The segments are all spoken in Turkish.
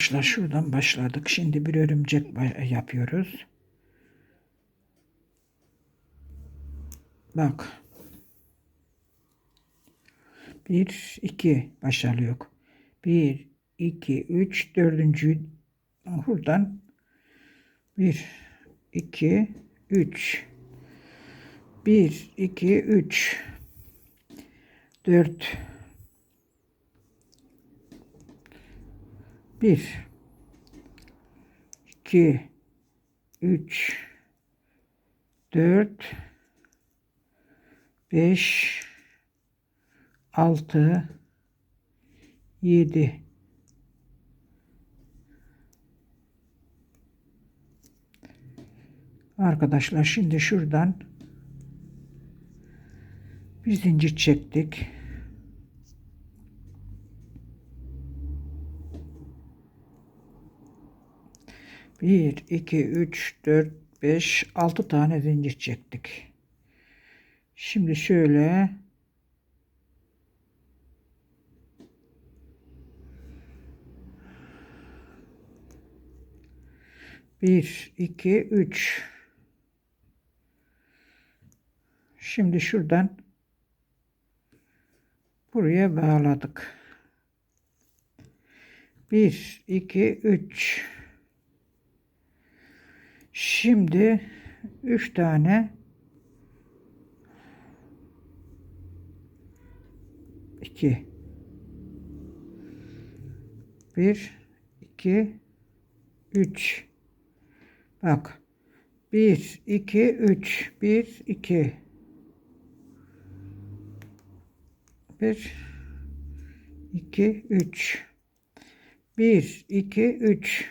Arkadaşlar şuradan başladık. Şimdi bir örümcek yapıyoruz. Bak. Bir, iki başarılı yok. Bir, iki, üç, dördüncü buradan bir, iki, üç. Bir, iki, üç. Dört. Bir, iki, üç, dört, beş, altı, yedi. Arkadaşlar şimdi şuradan bir zincir çektik. Bir, iki, üç, dört, beş, altı tane zincir çektik. Şimdi şöyle bir, iki, üç. Şimdi şuradan buraya bağladık. Bir, iki, üç. Şimdi üç tane iki. Bir iki üç. Bak. Bir iki üç. Bir iki. Bir iki üç. Bir iki üç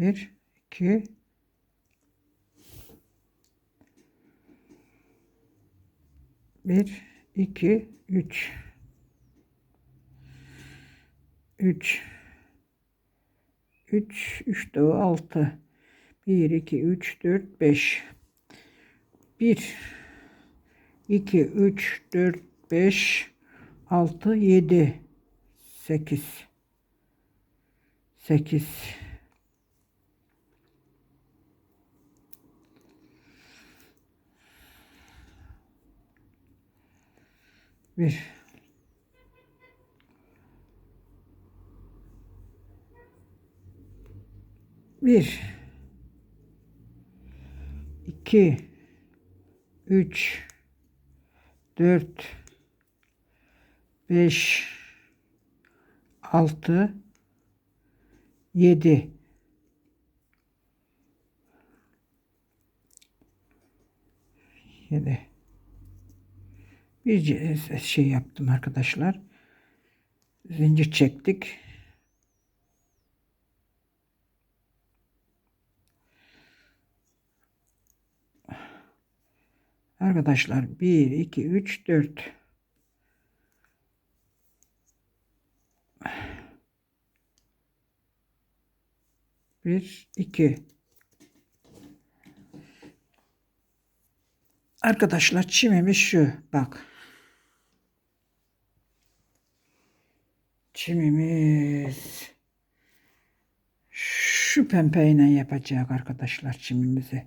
1, 2, 1, 2, 3, 3, 3, 3 de 6, 1, 2, 3, 4, 5, 1, 2, 3, 4, 5, 6, 7, 8, 8, Bir. Bir. iki, Üç. Dört. Beş. Altı. Yedi. Yedi bir ce- şey yaptım arkadaşlar. Zincir çektik. Arkadaşlar 1 2 3 4 1 2 Arkadaşlar çimimiz şu. Bak. Çimimiz şu pembeyle yapacak arkadaşlar çimimizi.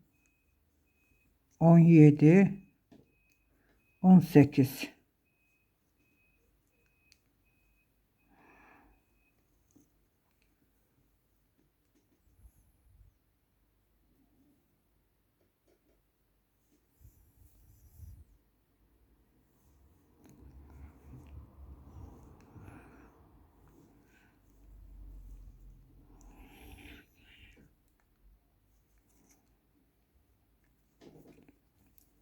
17, 18.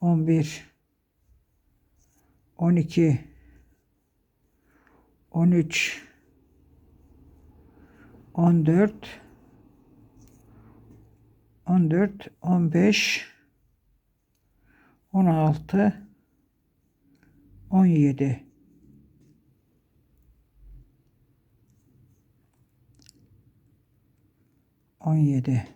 11 12 13 14 14 15 16 17 17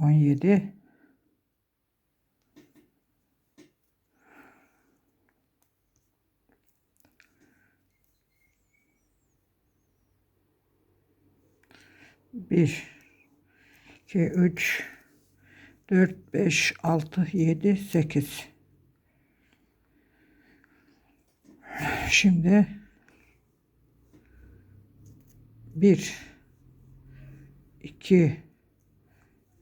17 1 2 3 4 5 6 7 8 Şimdi 1 2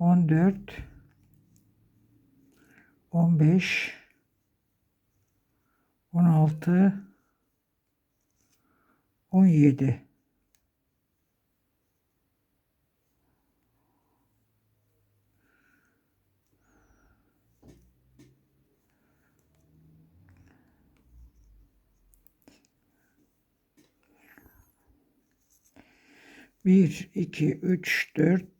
14 15 16 17 Bir, iki, üç, dört,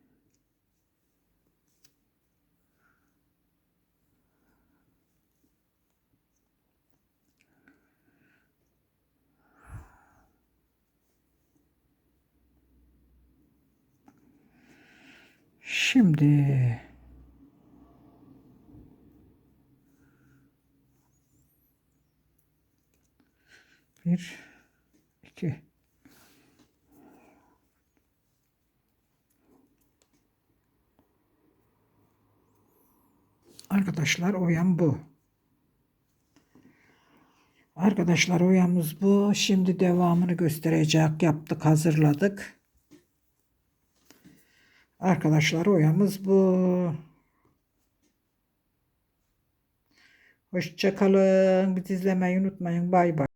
Şimdi bir, iki, Arkadaşlar oyan bu. Arkadaşlar oyamız bu. Şimdi devamını gösterecek. Yaptık, hazırladık. Arkadaşlar oyamız bu. Hoşçakalın. Bizi izlemeyi unutmayın. Bay bay.